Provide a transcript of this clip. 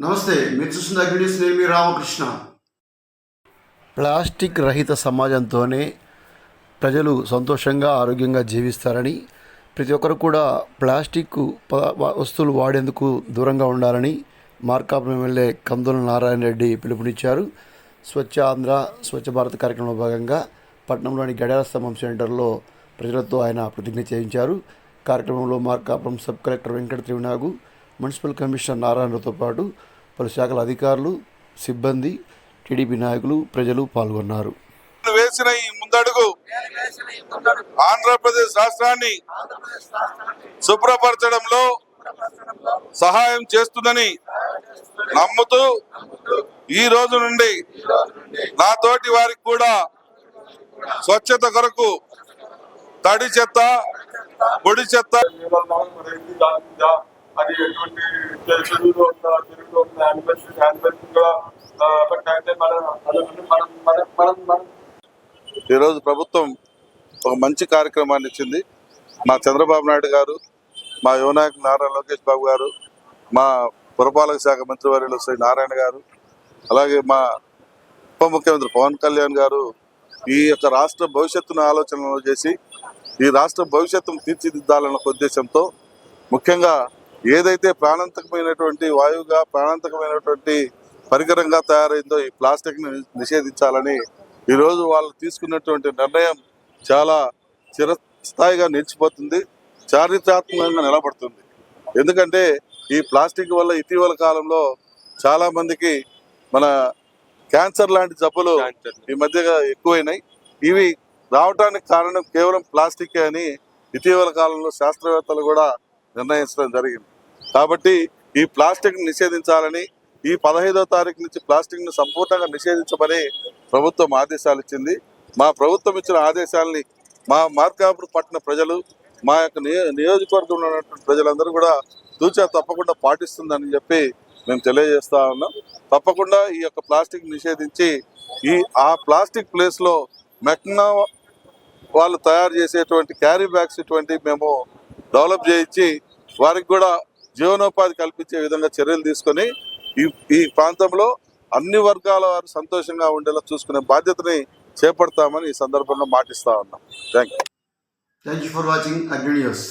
నమస్తే మీరు చూస్తున్న అగ్నిస్ నేను మీ రామకృష్ణ. ప్లాస్టిక్ రహిత సమాజంతోనే ప్రజలు సంతోషంగా ఆరోగ్యంగా జీవిస్తారని ప్రతి ఒక్కరు కూడా ప్లాస్టిక్ ప- వస్తువులు వాడేందుకు దూరంగా ఉండాలని మార్కాపురం ఎమ్మెల్యే కందుల నారాయణ రెడ్డి పిలుపునిచ్చారు. స్వచ్ఛ ఆంధ్ర స్వచ్ఛ భారత్ కార్యక్రమంలో భాగంగా పట్టణంలోని గడియార స్తంభం సెంటర్లో ప్రజలతో ఆయన ప్రతిజ్ఞ చేయించారు. కార్యక్రమంలో మార్కాపురం సబ్ కలెక్టర్ వెంకట త్రివినాగు మున్సిపల్ కమిషనర్ నారాయణతో పాటు పలు శాఖల అధికారులు సిబ్బంది టీడీపీ నాయకులు ప్రజలు పాల్గొన్నారు. వేసిన ఈ ముందడుగు ఆంధ్రప్రదేశ్ రాష్ట్రాన్ని శుభ్రపరచడంలో సహాయం చేస్తుందని నమ్ముతూ ఈ రోజు నుండి నా తోటి వారికి కూడా స్వచ్ఛత కొరకు తడి చెత్త పొడి చెత్త అది ఎటువంటి ఉన్న ఉన్న యానిమల్స్ యానిమల్స్ కూడా అయితే మన మనం మనం మనం మనం ఈరోజు ప్రభుత్వం ఒక మంచి కార్యక్రమాన్ని ఇచ్చింది. మా చంద్రబాబు నాయుడు గారు మా యువనాయక్ నారా లోకేష్ బాబు గారు మా పురపాలక శాఖ మంత్రివర్యులు శ్రీ నారాయణ గారు అలాగే మా ఉప ముఖ్యమంత్రి పవన్ కళ్యాణ్ గారు ఈ యొక్క రాష్ట్ర భవిష్యత్తును ఆలోచనలు చేసి ఈ రాష్ట్ర భవిష్యత్తును తీర్చిదిద్దాలన్న ఒక ఉద్దేశంతో ముఖ్యంగా ఏదైతే ప్రాణాంతకమైనటువంటి వాయువుగా ప్రాణాంతకమైనటువంటి పరికరంగా తయారైందో ఈ ప్లాస్టిక్ని నిషేధించాలని ఈరోజు వాళ్ళు తీసుకున్నటువంటి నిర్ణయం చాలా చిరస్థాయిగా నిలిచిపోతుంది చారిత్రాత్మకంగా నిలబడుతుంది. ఎందుకంటే ఈ ప్లాస్టిక్ వల్ల ఇటీవల కాలంలో చాలా మందికి మన క్యాన్సర్ లాంటి జబ్బులు ఈ మధ్యగా ఎక్కువైనాయి. ఇవి రావటానికి కారణం కేవలం ప్లాస్టిక్ అని ఇటీవల కాలంలో శాస్త్రవేత్తలు కూడా నిర్ణయించడం జరిగింది. కాబట్టి ఈ ప్లాస్టిక్ నిషేధించాలని ఈ పదహైదో తారీఖు నుంచి ప్లాస్టిక్ను సంపూర్ణంగా నిషేధించమని ప్రభుత్వం ఆదేశాలు ఇచ్చింది. మా ప్రభుత్వం ఇచ్చిన ఆదేశాలని మా మార్కాపురం పట్టణ ప్రజలు మా యొక్క నియోజకవర్గంలో ఉన్నటువంటి ప్రజలందరూ కూడా తూచా తప్పకుండా పాటిస్తుందని చెప్పి మేము తెలియజేస్తా ఉన్నాం. తప్పకుండా ఈ యొక్క ప్లాస్టిక్ నిషేధించి ఈ ఆ ప్లాస్టిక్ ప్లేస్లో మెక్నా వాళ్ళు తయారు చేసేటువంటి క్యారీ బ్యాగ్స్ ఇటువంటి మేము డెవలప్ చేయించి వారికి కూడా జీవనోపాధి కల్పించే విధంగా చర్యలు తీసుకొని ఈ ఈ ప్రాంతంలో అన్ని వర్గాల వారు సంతోషంగా ఉండేలా చూసుకునే బాధ్యతని చేపడతామని ఈ సందర్భంగా మాటిస్తా ఉన్నాం. Thank you thank you for watching Agni news